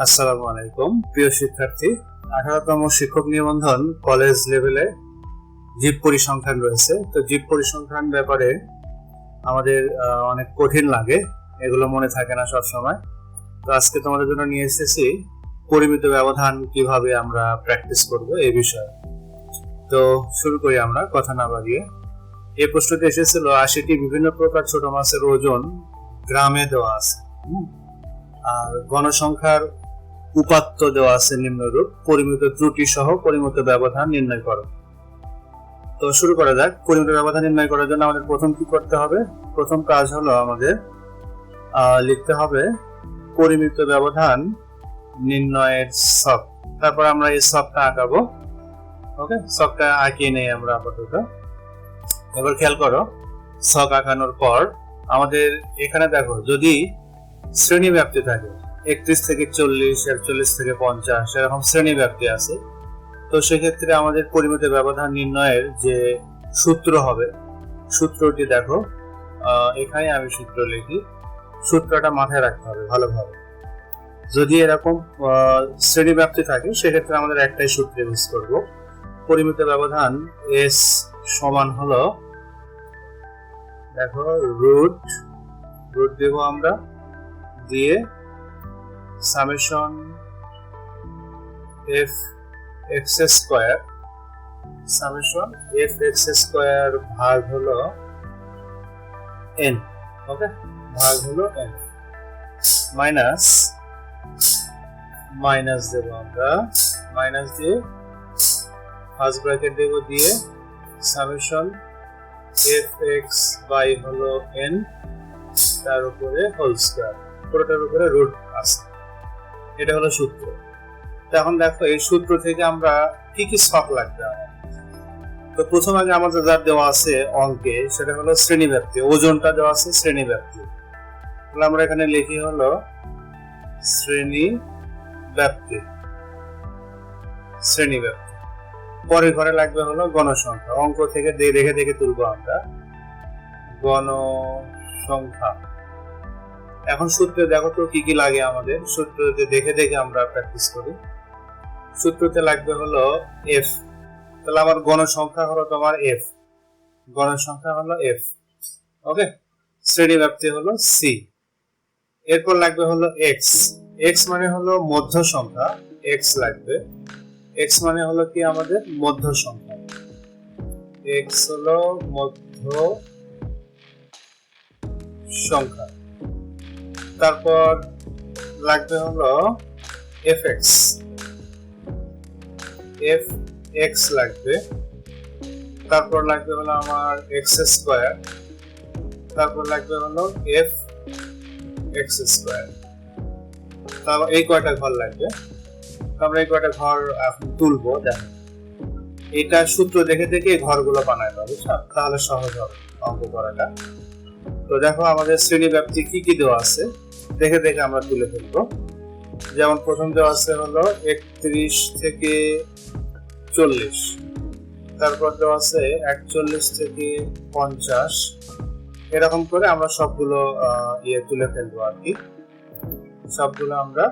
আসসালামু আলাইকুম। প্রিয় শিক্ষার্থী, আঠারোতম শিক্ষক নিবন্ধন কলেজ লেভেলে জীব পরিসংখ্যান রয়েছে। তো জীব পরিসংখ্যান ব্যাপারে আমাদের অনেক কঠিন লাগে, এগুলো মনে থাকে না সব সময় তো আজকে তোমাদের জন্য নিয়ে এসেছি পরিমিত ব্যবধান কীভাবে আমরা প্র্যাকটিস করব এই বিষয়ে। তো শুরু করি আমরা, কথা না বাড়িয়ে। এই প্রশ্নটি এসেছিল, আশিটি বিভিন্ন প্রকার ছোট মাছের ওজন গ্রামে দেওয়া আছে? আর গণসংখ্যার উপাত্ত দেওয়া আছে নিম্নরূপ, পরিমিত ত্রুটি সহ পরিমিত ব্যবধান নির্ণয় করো। তো শুরু করা যাক। পরিমিত ব্যবধান নির্ণয় করার জন্য আমাদের প্রথম কি করতে হবে? প্রথম কাজ হলো আমাদের লিখতে হবে পরিমিত ব্যবধান নির্ণয়ের সব তারপর আমরা এই সবটা আঁকাবো। ওকে? সবটা আঁকিয়ে নেই আমরা আপাতত। এবার খেয়াল করো ছক আঁকানোর পর আমাদের এখানে দেখো, যদি শ্রেণি ব্যাপ্তি থাকে একত্রিশ থেকে চল্লিশ, একচল্লিশ থেকে পঞ্চাশ, এরকম শ্রেণি ব্যাপ্তি আছে। তো সেক্ষেত্রে আমাদের পরিমিত ব্যবধান নির্ণয়ের যে সূত্র হবে, সূত্রটি দেখো এখানে আমি সূত্র লিখি, সূত্রটা মাথায় রাখতে হবে ভালোভাবে। যদি এরকম শ্রেণি ব্যাপ্তি থাকে, সেক্ষেত্রে আমাদের একটাই সূত্র ইউজ করব। পরিমিত ব্যবধান এস সমান হলো, দেখো, রুট রুট দেবো আমরা, দিয়ে summation F X square, summation F X square ভাগ হলো এন, ওকে? ভাগ হলো এন। মাইনাস মাইনাস দেব আমরা, মাইনাস দিয়ে ফার্স্ট ব্র্যাকেট দেব দিয়ে সামেশন এফ এক্স বাই হলো এন, তার উপরে হোল স্কোয়ার, পুরোটার উপরে রুট আছে। এটা হলো সূত্র। এখন দেখো, এই সূত্র থেকে আমরা কি কি ছক লাগবে তো প্রথম আগে আমাদের যা দেওয়া আছে অঙ্কে, সেটা হলো শ্রেণি ব্যাপ্তি ওজনটা দেওয়া আছে শ্রেণি ব্যাপ্তি তাহলে আমরা এখানে লিখি হলো শ্রেণি ব্যাপ্তি শ্রেণি ব্যাপ্তি পরের ঘরে লাগবে হলো গণসংখ্যা, অঙ্ক থেকে দেখে দেখে তুলবো আমরা। গণসংখ্যা। এখন সূত্রে দেখো তো কি কি লাগে আমাদের। সূত্রতে দেখে দেখে আমরা প্র্যাকটিস করি। সূত্রতে লাগবে হলো এফ তাহলে আমার গণসংখ্যা হলো তোমার এফ গণসংখ্যা হলো এফ ওকে শ্রেণি ব্যাপ্তি হলো সি এরপর লাগবে হলো এক্স এক্স মানে হলো মধ্য সংখ্যা। এক্স লাগবে। এক্স মানে হলো কি আমাদের মধ্য সংখ্যা। এক্স হলো মধ্য সংখ্যা। তারপর লাগবে হলো এফ এক্স এফ এক্স লাগবে। তারপর লাগবে হলো আমার এক্স স্কোয়ার তারপর লাগবে হলো এফ এক্স স্কোয়ার তারপর এই কয়টা ঘর লাগবে? আমরা এই কয়টা ঘর এখন তুলবো, দেখো। এটা সূত্র দেখে দেখে এই ঘরগুলো বানায় পাবো তাহলে সহজ হবে অঙ্ক করাটা। তো দেখো, আমাদের শ্রেণি ব্যাপ্তি কি কি দেওয়া আছে? দেখে দেখে আমরা তুলে ফেলব যেমন প্রথম দেওয়া আছে হলো একত্রিশ থেকে চল্লিশ। তারপর দেওয়া আছে একচল্লিশ থেকে পঞ্চাশ। এরকম করে আমরা সবগুলো ইয়ে তুলে ফেলব আর কি। সবগুলো আমরা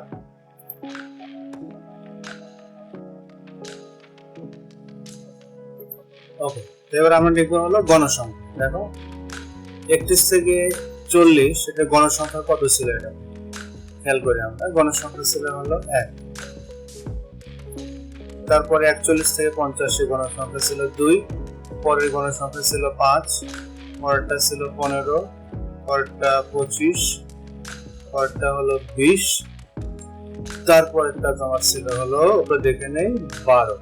ওকে এবার আমরা লিখব হলো গণসংখ্যা। দেখো, একত্রিশ থেকে চল্লিশ, এটা গণসংখ্যা কত ছিল এটা? খেয়াল করি আমরা গণসংখ্যা ছিল হলো এক। তারপরে একচল্লিশ থেকে পঞ্চাশে গণসংখ্যা ছিল দুই। পরের গণসংখ্যা ছিল পাঁচ, পরেরটা ছিল পনেরো, পরেরটা পঁচিশ, পরেরটা হলো বিশ, তারপরেরটা তোমার ছিল হলো, ওটা দেখে নেই, বারো।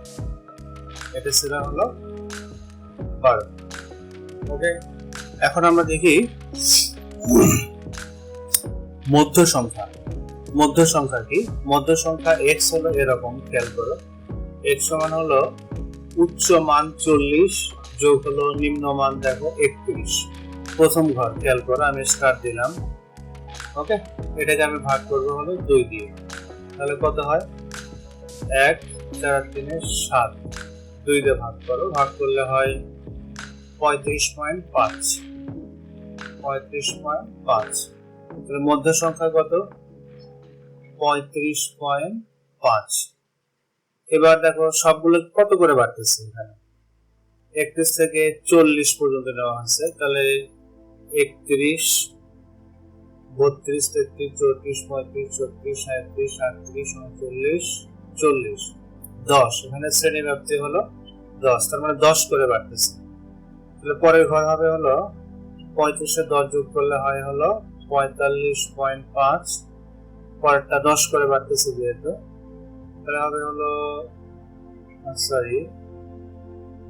এটা ছিল হলো বারো। ওকে এখন আমরা দেখি মধ্য সংখ্যা মধ্য সংখ্যা কি? মধ্য সংখ্যা এক্স হলো এরকম, খেয়াল করো। এক্স সমান হলো উচ্চ মান চল্লিশ, যোগ হলো নিম্ন মান দেখো একত্রিশ। প্রথম ঘর, খেয়াল করো, আমি স্টার দিলাম। ওকে? এটাকে আমি ভাগ করব হলো দুই দিয়ে। তাহলে কত হয়? এক, চার, তিনে সাত। দুই দিয়ে ভাগ করো। ভাগ করলে হয় পঁয়ত্রিশ পয়েন্ট পাঁচ। পঁয়ত্রিশ পয়েন্ট পাঁচ। মধ্য সংখ্যা কত? পঁয়ত্রিশ পয়েন্ট পাঁচ। এবার দেখো সবগুলো কত করে বাড়তেছে এখানে? একত্রিশ থেকে চল্লিশ পর্যন্ত নেওয়া হয়েছে তাহলে একত্রিশ, বত্রিশ তেত্রিশ চৌত্রিশ, পঁয়ত্রিশ, ছত্রিশ সাঁত্রিশ আটত্রিশ, উনচল্লিশ, চল্লিশ। দশ, এখানে শ্রেণি ব্যাপ্তি হলো দশ, তার মানে দশ করে বাড়তেছে। তাহলে পরের ঘর হবে হলো পঁয়ত্রিশে দশ যোগ করলে হয় হলো পঁয়তাল্লিশ পয়েন্ট পাঁচ। পরেরটা দশ করে বাড়তেছে যেহেতু। তাহলে হবে হলো সরি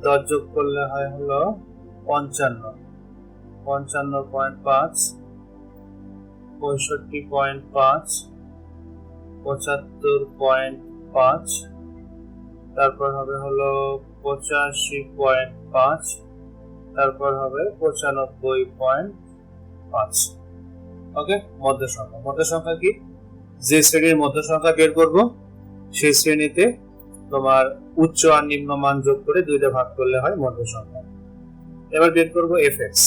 দশ যোগ করলে হয় হলো পঞ্চান্ন। পঞ্চান্ন পয়েন্ট পাঁচ, পঁয়ষট্টি পয়েন্ট পাঁচ, পঁচাত্তর পয়েন্ট পাঁচ, তারপর হবে হলো পঁচাশি পয়েন্ট পাঁচ। তারপর হবে পঁচানব্বই পয়েন্ট পাঁচ। ওকে? মধ্য সংখ্যা মধ্য সংখ্যা কি? যে শ্রেণির মধ্য সংখ্যা বের করব, সেই শ্রেণীতে তোমার উচ্চ আর নিম্ন মান যোগ করে দুইটা ভাগ করলে হয় মধ্য সংখ্যা এবার বের করব এফ এক্স।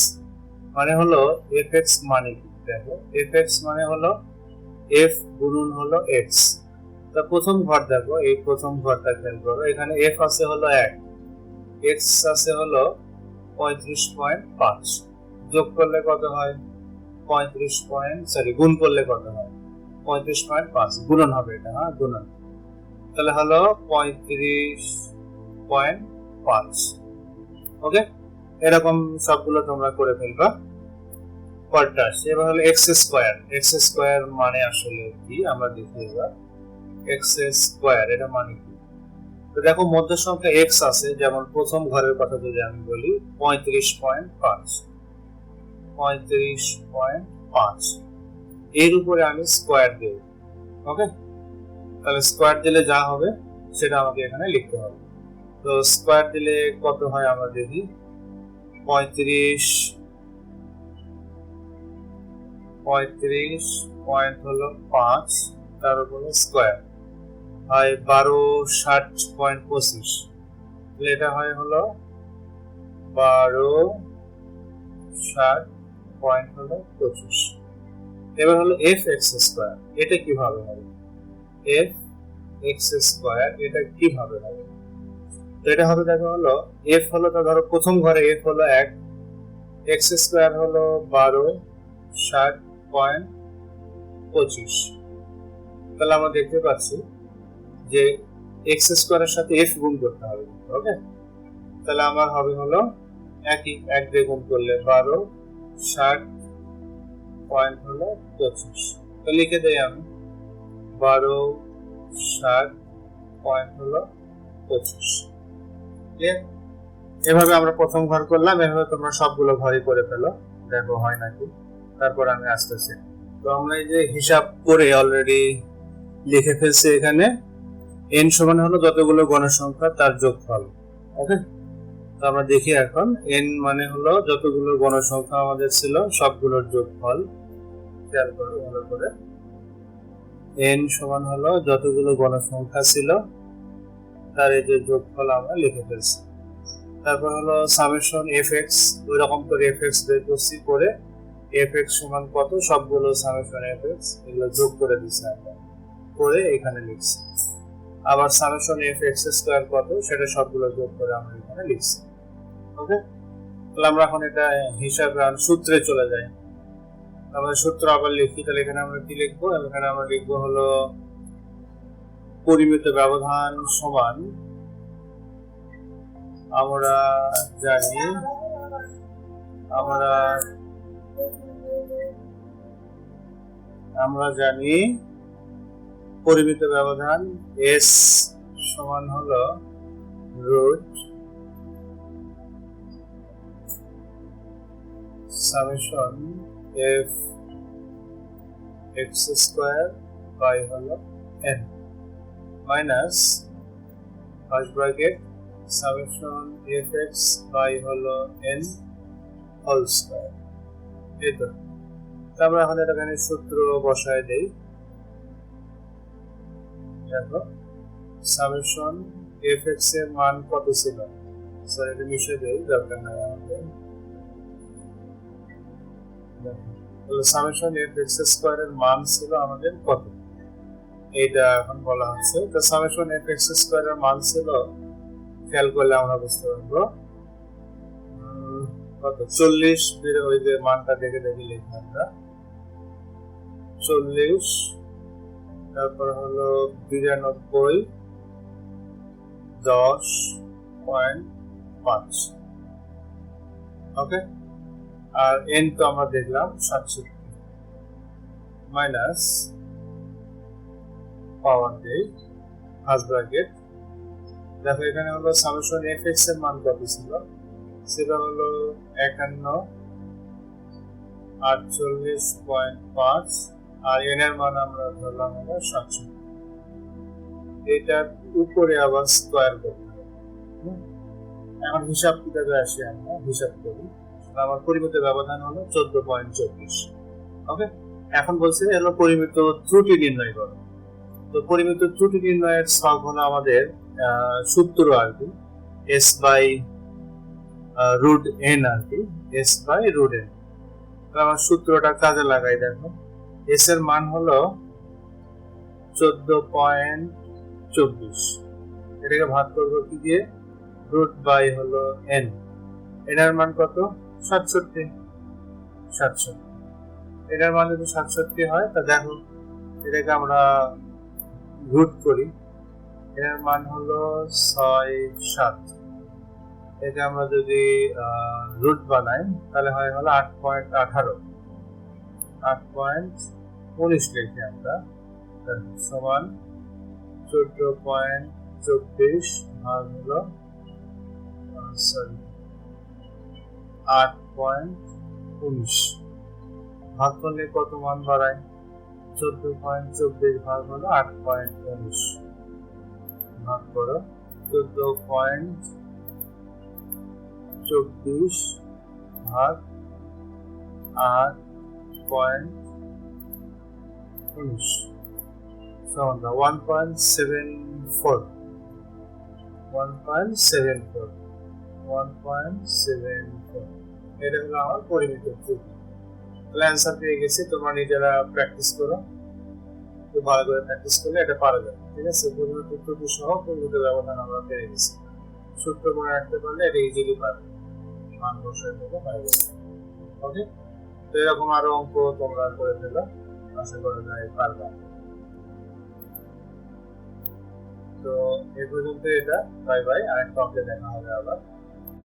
মানে হলো এফ এক্স মানে কি? দেখো, এফ এক্স মানে হলো এফ গুণন হলো এক্স। তা প্রথম ঘর দেখো, এই প্রথম ঘরটা খেয়াল করো। এখানে এফ আছে হলো এক, এক্স আছে হলো পঁয়ত্রিশ পয়েন্ট পাঁচ। যোগ করলে কত হয়? পঁয়ত্রিশ পয়েন্ট সরি গুণ করলে কত হয়? পঁয়ত্রিশ পয়েন্ট পাঁচ। গুণন হবে এটা হ্যাঁ গুণন। তাহলে হলো পঁয়ত্রিশ পয়েন্ট পাঁচ। ওকে? এরকম সবগুলো তোমরা করে ফেলবা। পরটা এবার হলো এক্স স্কোয়ার এক্স স্কোয়ার মানে আসলে কি? আমরা দেখি এবার। এক্স স্কোয়ার এটা মানে কি? তো দেখো মধ্য সংখ্যা এক্স আছে, যেমন প্রথম ঘরের কথা যদি আমি বলি, পঁয়ত্রিশ পয়েন্ট পাঁচ। পঁয়ত্রিশ পয়েন্ট পাঁচ। এর উপরে আমি স্কোয়ার দেব ওকে তাহলে স্কোয়ার দিলে যা হবে, সেটা আমাকে এখানে লিখতে হবে। তো স্কোয়ার দিলে কত হয় আমরা দেখি, পঁয়ত্রিশ পঁয়ত্রিশ পয়েন্ট হলো পাঁচ, তার উপরে স্কোয়ার হয় বারো ষাট পয়েন্ট পঁচিশ। এটা হয় হলো বারো ষাট পয়েন্ট হলো পঁচিশ। এবার হলো এফ এক্স স্কোয়ার এটা কীভাবে হবে? এফ এক্স স্কোয়ার এটা কীভাবে হবে? তো এটা হবে দেখো হলো এফ হলো তো ধরো প্রথম ঘরে এফ হলো এক এক্স স্কোয়ার হলো বারো ষাট পয়েন্ট পঁচিশ। তাহলে আমরা দেখতে পাচ্ছি যে এক্স স্কোয়ারের সাথে এফ গুণ করতে হবে ওকে তাহলে আমার হবে হলো একই এক দিয়ে গুণ করলে বারো, ষাট পয়েন্ট হলো পঁচিশ। তো লিখে দেই আমি, বারো, ষাট পয়েন্ট হলো পঁচিশ। এভাবে আমরা প্রথম ঘর করলাম, এভাবে তোমরা সবগুলো ঘরই করে ফেলো, দেখো হয় নাকি? তারপর আমি আসতেছি। তো আমরা এই যে হিসাব করে অলরেডি লিখে ফেলছি এখানে এন সমান হলো যতগুলো গণসংখ্যা তার যোগফল। ওকে তো আমরা দেখি এখন এন মানে হলো যতগুলো গণসংখ্যা আমাদের ছিল, সবগুলোর যোগফল। খেয়াল করো ভালো করে। এন সমান হলো যতগুলো গণসংখ্যা ছিল, তার এই যে যোগফল আমরা লিখে ফেলছি। তারপর হলো সামেশন এফ এক্স ওই রকম করে এফ এক্স বের করছি করে এফ এক্স সমান কত? সবগুলো সামেশন এফ এক্স এগুলো যোগ করে দিচ্ছি আমরা। করে এখানে লিখছি। আবার সামেশন এফ এক্স স্কোয়ার কত, সেটা সবগুলো যোগ করে আমরা এখানে লিখছি। ওকে তাহলে আমরা এখন এটা হিসাবে সূত্রে চলে যাই। আমরা সূত্র আবার লিখি, তাহলে এখানে আমরা কি লিখব? এখানে আমরা লিখব হলো পরিমিত ব্যবধান সমান আমরা জানি, আমরা আমরা জানি পরিমিত ব্যবধান এস সমান হলো root summation F X square by হলো N minus first bracket summation F X by হলো এন হোল স্কোয়ার এই তো। আমরা এখন এখানে সূত্র বসায় দেই। দেখো। সামেশন এফ এক্সের মান কত ছিল? স্যার এটা মিশে দেই, দরকার নাই আমাদের। তাহলে সামেশন এফ এক্স স্কোয়ার এর মান ছিল আমাদের কত? এইটা এখন বলা হচ্ছে। তো সামেশন এফ এক্স স্কোয়ারের মান ছিল, খেয়াল করলে আমরা বুঝতে পারব। কত? চল্লিশ ওই যে মানটা দেখে দেখে লিখি আমরা। চল্লিশ তারপর হলো বিরানব্বই দশ পয়েন্ট পাঁচ। ওকে আর এন তো আমরা দেখলাম সাতষট্টি। মাইনাস পাওয়ার দেই ফার্স্ট ব্র্যাকেট দেখো, এখানে হলো সামেশন এফ এক্সের মান কত ছিল? সেটা হলো একান্ন, আটচল্লিশ পয়েন্ট পাঁচ। আর এন এর মান আমরা ধরলাম হলো সাতষট্টি এটার উপরে আবার স্কোয়ার করতে এখন হিসাব আসি আমরা, হিসাব করি। আমার পরিমিত ব্যবধান হলো চোদ্দ পয়েন্ট চব্বিশ। ওকে? এখন পরিমিত ত্রুটি নির্ণয় করো। তো পরিমিত ত্রুটি নির্ণয়ের ছক হলো আমাদের সূত্র আর কি। এস বাই রুট এন আর কি। এস বাই রুট এন আমার সূত্রটা কাজে লাগাই দেখো। এস এর মান হলো চোদ্দ পয়েন্ট চব্বিশ। এটাকে ভাগ করব কি দিয়ে? রুট বাই হলো এন এটার মান কত? সাতষট্টি। সাতষট্টি। এটার মান যদি সাতষট্টি হয়, তা দেখো, এটাকে আমরা রুট করি। এটার মান হলো ছয় সাত। একে আমরা যদি রুট বানাই, তাহলে হয় হলো আট পয়েন্ট আঠারো। আট পয়েন্ট উনিশ লিখি আমরা। সমান চোদ্দ পয়েন্ট চব্বিশ ভাগ হলো সরি আট পয়েন্ট উনিশ। ভাগ করলে কত মান বাড়ায়? চোদ্দ পয়েন্ট চব্বিশ ভাগ হলো আট পয়েন্ট উনিশ। ভাগ করো, চোদ্দ পয়েন্ট চব্বিশ ভাগ আট point seven four one point seven four এটা হলো আমার পরিমিত ত্রুটি তাহলে অ্যান্সার পেয়ে গেছি। তোমরা নিজেরা প্র্যাকটিস করো। খুব ভালো করে প্র্যাকটিস করলে এটা পারা যাবে। ঠিক আছে? পরিমিত ত্রুটি সহ পরিমিত ব্যবধান আমরা পেয়ে গেছি। সূত্র মনে রাখতে পারলে এটা ইজিলি পারবে মান বসায় দেবো। পাই ওকে তো এরকম আরও অঙ্ক তোমরা করে ফেলো। আশা করা যায় পারবা তো এই পর্যন্ত এটা। বাই বাই আরেকটা অপডেট দেখা হবে আবার।